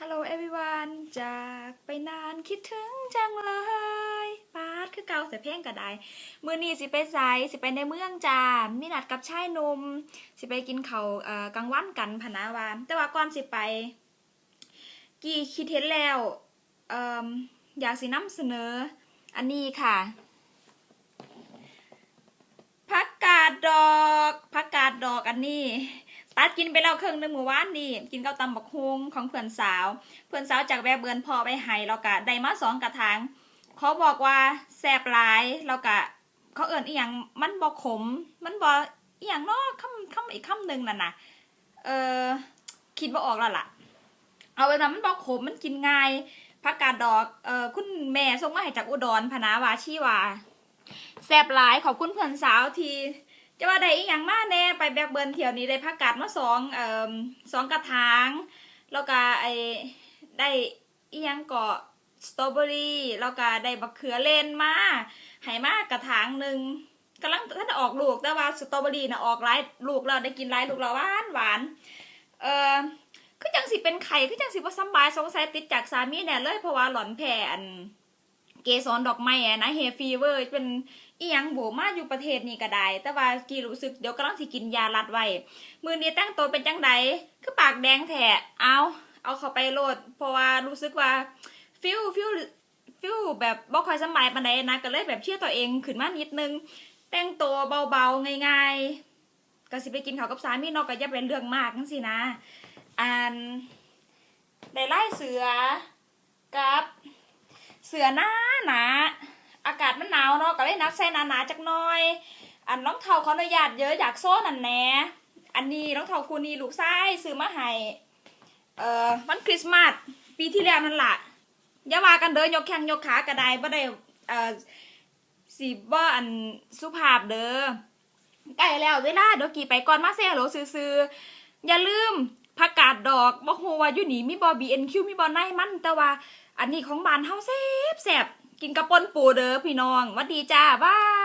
Hello everyone จากไปนานคิดถึงจังเลยปาดคือเก่าแต่เพลงก็ได้มือนี้สิไปไสสิไปในเมืองจ้ามีนัดกับชายหนุ่มสิไปกินเขาเอ่อกลางวันกันพนาวานแต่ว่าก่อนสิไป กี่คิดเห็นแล้วเอ่มอยากสินำเสนอ อันนี้ค่ะผักกาดดอกผักกาดดอกอันนี้ ตัดกินไปแล้วครึ่งหนึงเมื่อวานนี่กินข้าวตำบักฮวงของเพื่อนสาว เพื่อนสาวจากแบบเบือนพอไปให้เรากะได้มาสองกระถางเขาบอกว่าแซ่บหลายเรากะเขาเอิ่นอีหยังมันบ่ขม มันบ่อีหยังนาะคำคำอีกคำหนึ่งน่ะนะเออคิดบ่าออกแล้วล่ะ เอาไว้ว่ามันบ่ขมมันกินง่ายผักกาดดอกเออคุณแม่ส่งมาให้จากอุดรพนาวาชีวาแซ่บหลายขอบคุณเพื่อนสาวที่ จะว่าได้อีหยังมาแน่ไปแบกเบิร์นเที่ยวนี้ได้ผักกาดมาสองเอ่อสองกระถางแล้วก็ไอ้ได้อีหยังเกาะสตรอเบอรี่แล้วก็ได้บักเขือเลนมาให้มากระถางหนึ่งกำลังท่านออกลูกแต่ว่าสตรอเบอรี่นะออกหลายลูกแล้วได้กินหลายลูกแล้วหวานหวานเออคือจังสิเป็นไข่คือจังสิบ่สบายสงสัยติดจากสามีแน่เลยเพราะว่าหลอนแผ่อัน เกสรดอกไม้อะนะเฮฟีเวอร์เป็นอียังโบมาอยู่ประเทศนี้ก็ได้ แต่ว่ากีรู้สึกเดี๋ยวกำลังสิกินยาลัดไว้ มือนี้ตั้งตัวเป็นจังใดคือปากแดงแท้เอาเอาเขาไปโหลด เพราะว่ารู้สึกว่าฟิลฟิลฟิลแบบบ่ค่อยสบายปานใดนะก็เลยแบบเชื่อตัวเองขึ้นมานิดนึง แต่งตัวเบาๆง่ายๆก็สิไปกินข้าวกับสามีนอกก็อย่าเป็นเรื่องมากจังซี่นะอันได้ไล่เสือ เสือหนาหนาอากาศมันหนาวเนาะก็เลยนักใส่หนาหนาๆจักหน่อย อันรองเท้าขออนุญาตเยอะอยากโซ่นั่นแน่อันนี้รองเท้าคู่นี้ลูกชายซื้อมาให้เอ่อวันคริสต์มาสปีที่แล้วนั่นแหละอย่าว่ากันเด้อยกแข้งยกขากระไดบ่ได้เอ่อสีบ่อันสุภาพเด้อใกล้แล้วเวลาเดี๋ยวกี่ไปก่อนมาเซ่โหลซื้อๆอย่าลืม ผักกาดดอกบ่ฮู้ว่าอยู่นี่มีบ่ BNQ มีบ่ในมันแต่ว่า อันนี้ของบ้านเฮาแซ่บแซ่บกินกระป่นปูเด้อพี่น้องหวัดดีจ้าบาย